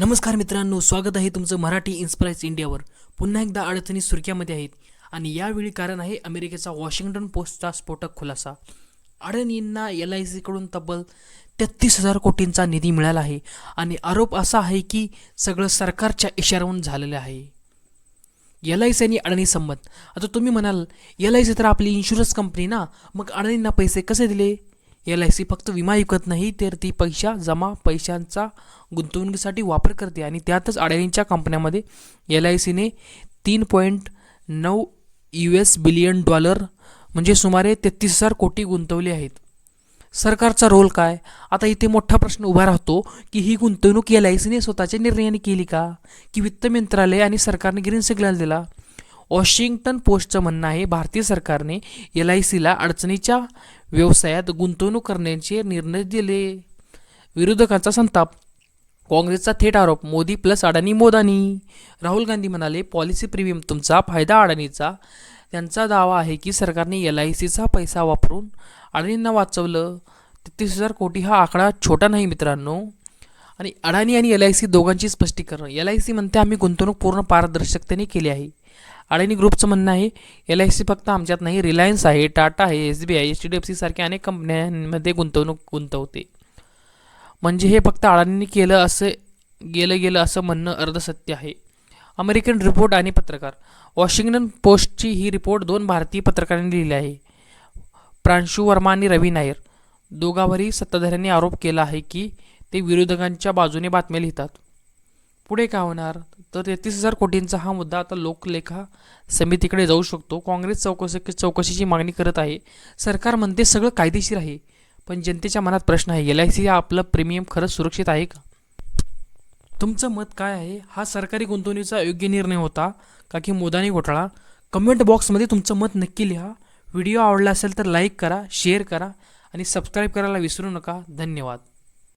नमस्कार मित्रांनो स्वागत आहे तुमचं मराठी इन्स्पायर्स इंडियावर पुन्हा एकदा अडचणी सुरक्यामध्ये आहेत. आणि यावेळी कारण आहे अमेरिकेचा वॉशिंग्टन पोस्टचा स्फोटक खुलासा. अडणींना एल आय सीकडून तब्बल तेहतीस हजार कोटींचा निधी मिळाला आहे. आणि आरोप असा आहे की सगळं सरकारच्या इशाऱ्यावरून झालेलं आहे. एल आय सी आणि अडाणी संमत आता तुम्ही म्हणाल एल आय सी तर आपली इन्शुरन्स कंपनी ना? मग अडाणींना पैसे कसे दिले? एल आय सी फक्त विमा विकत नाही तर ती पैसा जमा पैशांचा गुंतवणुकीसाठी वापर करते. आणि त्यातच अडाणींच्या कंपन्यामध्ये एल आय सीने तीन पॉईंट नऊ यू एस बिलियन डॉलर म्हणजे सुमारे तेहतीस हजार कोटी गुंतवले आहेत. सरकारचा रोल काय? आता इथे मोठा प्रश्न उभा राहतो की ही गुंतवणूक एल आय सीने स्वतःच्या निर्णयाने केली का? की वित्त मंत्रालय आणि सरकारने ग्रीन सिग्नल दिला? वॉशिंग्टन पोस्टचं म्हणणं आहे भारतीय सरकारने एल आय सीला अडचणीच्या व्यवसायात गुंतवणूक करण्याचे निर्णय दिले. विरोधकांचा संताप. काँग्रेसचा थेट आरोप मोदी प्लस अडाणी मोदानी राहुल गांधी म्हणाले पॉलिसी प्रीमियम तुमचा फायदा अडाणीचा. त्यांचा दावा आहे की सरकारने एल आय सीचा पैसा वापरून अडाणींना वाचवलं. तेहतीस हजार कोटी हा आकडा छोटा नाही मित्रांनो. आणि अडाणी आणि एल आय सी दोघांची स्पष्टीकरण. एल आय सी म्हणते आम्ही गुंतवणूक पूर्ण पारदर्शकतेने केली आहे. अडाणी ग्रुपचं म्हणणं आहे एल आय सी फक्त आमच्यात नाही रिलायन्स आहे टाटा आहे S B I H D F C सारख्या अनेक कंपन्यांमध्ये गुंतवणूक गुंतवते. म्हणजे हे फक्त अडाणींनी केलं असं गेलं गेलं असं म्हणणं अर्धसत्य आहे. अमेरिकन रिपोर्ट आणि पत्रकार. वॉशिंग्टन पोस्टची ही रिपोर्ट दोन भारतीय पत्रकारांनी लिहिली आहे. प्रांशू वर्मा आणि रवी नायर. दोघांवरही सत्ताधाऱ्यांनी आरोप केला आहे की ते विरोधकांच्या बाजूने बातम्या लिहितात. पुढे काय होणार? तर तेहतीस हजार कोटींचा हा मुद्दा आता लोकलेखा समितीकडे जाऊ शकतो. काँग्रेस चौकशी चौकशीची मागणी करत आहे. सरकार म्हणते सगळं कायदेशीर आहे पण जनतेच्या मनात प्रश्न आहे एल आय सी आपलं प्रीमियम खरंच सुरक्षित आहे का? तुमचं मत काय आहे? हा सरकारी गुंतवणुकीचा योग्य निर्णय होता का की मोदानी घोटाळा? कमेंट बॉक्समध्ये तुमचं मत नक्की लिहा. व्हिडिओ आवडला असेल तर लाईक करा शेअर करा आणि सबस्क्राईब करायला विसरू नका. धन्यवाद.